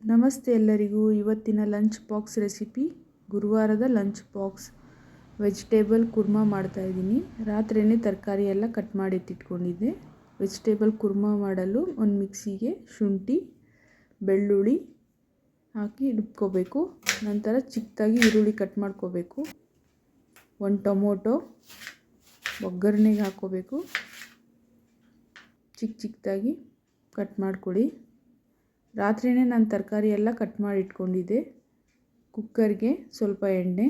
ನಮಸ್ತೆ ಎಲ್ಲರಿಗೂ. ಇವತ್ತಿನ ಲಂಚ್ ಬಾಕ್ಸ್ ರೆಸಿಪಿ ಗುರುವಾರದ ಲಂಚ್ ಬಾಕ್ಸ್. ವೆಜಿಟೇಬಲ್ ಕುರ್ಮಾ ಮಾಡ್ತಾಯಿದ್ದೀನಿ ರಾತ್ರಿಯೇ ತರಕಾರಿ ಎಲ್ಲ ಕಟ್ ಮಾಡಿಟ್ಟಿಟ್ಕೊಂಡಿದ್ದೆ ವೆಜಿಟೇಬಲ್ ಕುರ್ಮಾ ಮಾಡಲು ಒಂದು ಮಿಕ್ಸಿಗೆ ಶುಂಠಿ, ಬೆಳ್ಳುಳ್ಳಿ ಹಾಕಿ ರುಬ್ಕೋಬೇಕು. ನಂತರ ಚಿಕ್ಕದಾಗಿ ಈರುಳ್ಳಿ ಕಟ್ ಮಾಡ್ಕೋಬೇಕು. ಒಂದು ಟೊಮೊಟೊ ಒಗ್ಗರಣೆಗೆ ಹಾಕ್ಕೋಬೇಕು ಚಿಕ್ಕ ಚಿಕ್ಕದಾಗಿ ಕಟ್ ಮಾಡ್ಕೊಳ್ಳಿ. ರಾತ್ರಿಯೇ ನಾನು ತರಕಾರಿ ಎಲ್ಲ ಕಟ್ ಮಾಡಿ ಇಟ್ಕೊಂಡಿದ್ದೆ. ಕುಕ್ಕರ್ಗೆ ಸ್ವಲ್ಪ ಎಣ್ಣೆ.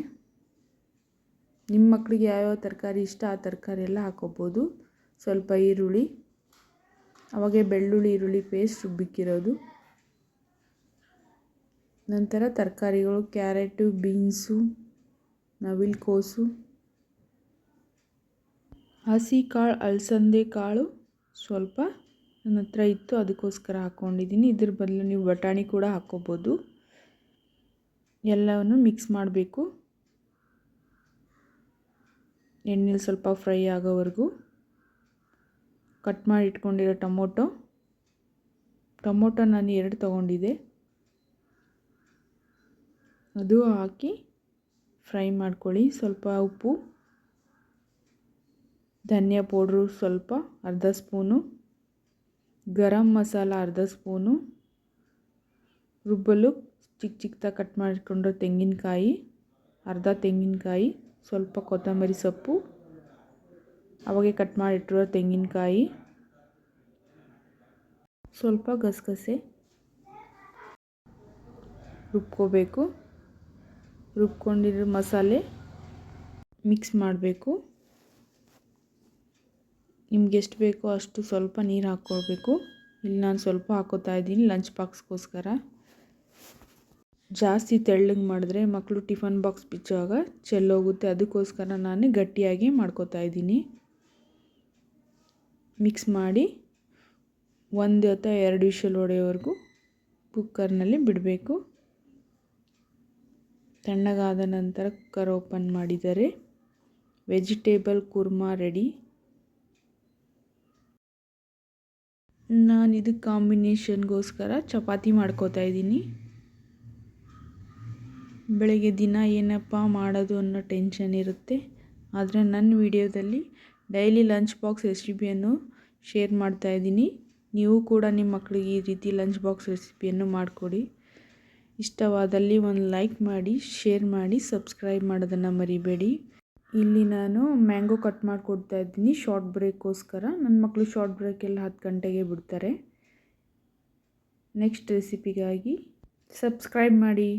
ನಿಮ್ಮ ಮಕ್ಕಳಿಗೆ ಯಾವ್ಯಾವ ತರಕಾರಿ ಇಷ್ಟ ಆ ತರಕಾರಿ ಎಲ್ಲ ಹಾಕೋಬೋದು. ಸ್ವಲ್ಪ ಈರುಳ್ಳಿ. ಅವಾಗೆ ಬೆಳ್ಳುಳ್ಳಿ, ಈರುಳ್ಳಿ ಪೇಸ್ಟ್ ರುಬ್ಬಿಕ್ಕಿರೋದು. ನಂತರ ತರಕಾರಿಗಳು, ಕ್ಯಾರೆಟು, ಬೀನ್ಸು ನವಿಲುಕೋಸು ಹಸಿ ಕಾಳು, ಅಲಸಂದೆ ಕಾಳು ಸ್ವಲ್ಪ ನನ್ನ ಹತ್ರ ಇತ್ತು, ಅದಕ್ಕೋಸ್ಕರ ಹಾಕ್ಕೊಂಡಿದ್ದೀನಿ ಇದ್ರ ಬದಲು ನೀವು ಬಟಾಣಿ ಕೂಡ ಹಾಕ್ಕೋಬೋದು ಎಲ್ಲವನ್ನು ಮಿಕ್ಸ್ ಮಾಡಬೇಕು. ಎಣ್ಣೆಲಿ ಸ್ವಲ್ಪ ಫ್ರೈ ಆಗೋವರೆಗೂ ಕಟ್ ಮಾಡಿ ಇಟ್ಕೊಂಡಿರೋ ಟೊಮೊಟೊ. ಟೊಮೊಟೊ ನಾನು ಎರಡು ತೊಗೊಂಡಿದ್ದೆ. ಅದು ಹಾಕಿ ಫ್ರೈ ಮಾಡ್ಕೊಳ್ಳಿ. ಸ್ವಲ್ಪ ಉಪ್ಪು, ಧನಿಯಾ ಪೌಡ್ರು ಸ್ವಲ್ಪ, ಅರ್ಧ ಸ್ಪೂನು. ಗರಂ ಮಸಾಲ ಅರ್ಧ ಸ್ಪೂನು ರುಬ್ಬಲು ಚಿಕ್ಕ ಚಿಕ್ಕದಾಗಿ ಕಟ್ ಮಾಡಿಕೊಂಡಿರೋ ತೆಂಗಿನಕಾಯಿ, ಅರ್ಧ ತೆಂಗಿನಕಾಯಿ, ಸ್ವಲ್ಪ ಕೊತ್ತಂಬರಿ ಸೊಪ್ಪು, ಅವಾಗೆ ಕಟ್ ಮಾಡಿಟ್ಟಿರೋ ತೆಂಗಿನಕಾಯಿ, ಸ್ವಲ್ಪ ಗಸಗಸೆ ರುಬ್ಕೋಬೇಕು. ರುಬ್ಕೊಂಡಿರೋ ಮಸಾಲೆ ಮಿಕ್ಸ್ ಮಾಡಬೇಕು. ನಿಮ್ಗೆ ಎಷ್ಟು ಬೇಕೋ ಅಷ್ಟು ಸ್ವಲ್ಪ ನೀರು ಹಾಕ್ಕೊಳ್ಬೇಕು. ಇಲ್ಲಿ ನಾನು ಸ್ವಲ್ಪ ಹಾಕೋತಾ ಇದ್ದೀನಿ ಲಂಚ್ ಬಾಕ್ಸ್ಗೋಸ್ಕರ. ಜಾಸ್ತಿ ತೆಳ್ಳಗೆ ಮಾಡಿದ್ರೆ ಮಕ್ಕಳು ಟಿಫನ್ ಬಾಕ್ಸ್ ಬಿಚ್ಚುವಾಗ ಚೆಲ್ಲೋಗುತ್ತೆ. ಅದಕ್ಕೋಸ್ಕರ ನಾನು ಗಟ್ಟಿಯಾಗಿ ಮಾಡ್ಕೋತಾ ಇದ್ದೀನಿ. ಮಿಕ್ಸ್ ಮಾಡಿ ಒಂದು ಅಥವಾ ಎರಡು ವಿಷಲ್ ಒಡೆಯೋವರೆಗೂ ಕುಕ್ಕರ್ನಲ್ಲಿ ಬಿಡಬೇಕು. ತಣ್ಣಗಾದ ನಂತರ ಕುಕ್ಕರ್ ಓಪನ್ ಮಾಡಿದರೆ ವೆಜಿಟೇಬಲ್ ಕುರ್ಮಾ ರೆಡಿ. ನಾನು ಇದು ಕಾಂಬಿನೇಷನ್ಗೋಸ್ಕರ ಚಪಾತಿ ಮಾಡ್ಕೋತಾ ಇದ್ದೀನಿ. ಬೆಳಗ್ಗೆ ದಿನ ಏನಪ್ಪ ಮಾಡೋದು ಅನ್ನೋ ಟೆನ್ಷನ್ ಇರುತ್ತೆ. ಆದರೆ ನನ್ನ ವಿಡಿಯೋದಲ್ಲಿ ಡೈಲಿ ಲಂಚ್ ಬಾಕ್ಸ್ ರೆಸಿಪಿಯನ್ನು ಶೇರ್ ಮಾಡ್ತಾ ಇದ್ದೀನಿ. ನೀವು ಕೂಡ ನಿಮ್ಮ ಮಕ್ಕಳಿಗೆ ಈ ರೀತಿ ಲಂಚ್ ಬಾಕ್ಸ್ ರೆಸಿಪಿಯನ್ನು ಮಾಡಿಕೊಡಿ. ಇಷ್ಟವಾದಲ್ಲಿ ಒಂದು ಲೈಕ್ ಮಾಡಿ, ಶೇರ್ ಮಾಡಿ, ಸಬ್ಸ್ಕ್ರೈಬ್ ಮಾಡೋದನ್ನು ಮರಿಬೇಡಿ. ಇಲ್ಲಿ ನಾನು ಮ್ಯಾಂಗೋ ಕಟ್ ಮಾಡಿಕೊಡ್ತಾ ಇದ್ದೀನಿ. ಶಾರ್ಟ್ ಬ್ರೇಕ್ಗೋಸ್ಕರ ನನ್ನ ಮಕ್ಕಳು ಶಾರ್ಟ್ ಬ್ರೇಕೆಲ್ಲ ಹತ್ತು ಗಂಟೆಗೆ ಬಿಡ್ತಾರೆ. ನೆಕ್ಸ್ಟ್ ರೆಸಿಪಿಗಾಗಿ ಸಬ್ಸ್ಕ್ರೈಬ್ ಮಾಡಿ.